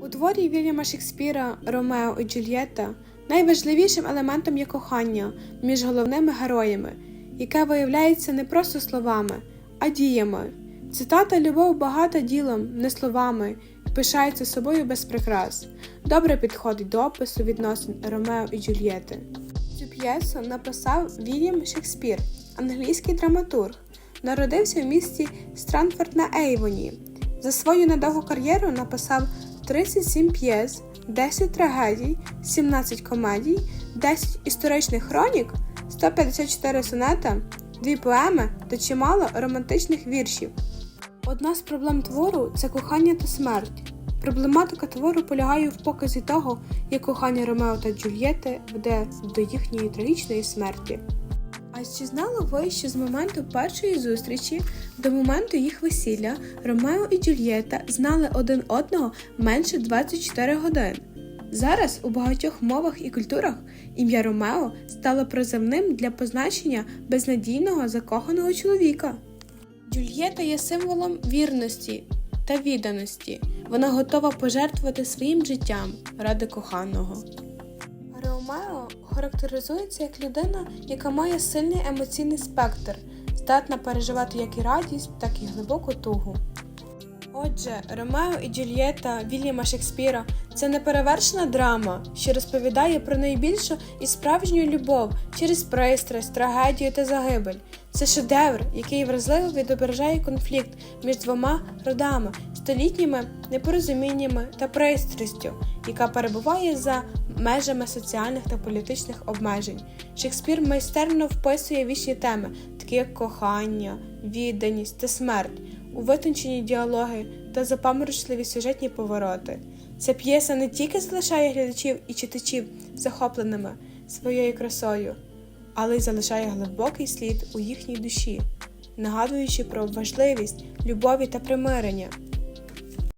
У творі Вільяма Шекспіра Ромео і Джульєтта найважливішим елементом є кохання між головними героями, яке виявляється не просто словами, а діями. Цитата Любов багата ділом, не словами, пишається собою без прикрас. Добре підходить до опису відносин Ромео і Джульєти. Цю п'єсу написав Вільям Шекспір, англійський драматург. Народився в місті Странфорд на Ейвоні. За свою недовгу кар'єру написав 37 п'єс, 10 трагедій, 17 комедій, 10 історичних хронік, 154 сонета, 2 поеми та чимало романтичних віршів. Одна з проблем твору це кохання та смерть. Проблематика твору полягає в показі того, як кохання Ромео та Джульєти веде до їхньої трагічної смерті. А чи знали ви, що з моменту першої зустрічі до моменту їх весілля Ромео і Джульєта знали один одного менше 24 годин? Зараз у багатьох мовах і культурах ім'я Ромео стало призовним для позначення безнадійного закоханого чоловіка. Джульєта є символом вірності та відданості. Вона готова пожертвувати своїм життям ради коханого. Ромео характеризується як людина, яка має сильний емоційний спектр, здатна переживати як і радість, так і глибоку тугу. Отже, Ромео і Джульєта Вільяма Шекспіра це неперевершена драма, що розповідає про найбільшу і справжню любов через пристрасть, трагедію та загибель. Це шедевр, який вразливо відображає конфлікт між двома родами, столітніми непорозуміннями та пристрастю, яка перебуває за межами соціальних та політичних обмежень. Шекспір майстерно вписує вічні теми, такі як кохання, відданість та смерть, у витончені діалоги та запаморочливі сюжетні повороти. Ця п'єса не тільки залишає глядачів і читачів захопленими своєю красою, але й залишає глибокий слід у їхній душі, нагадуючи про важливість любові та примирення.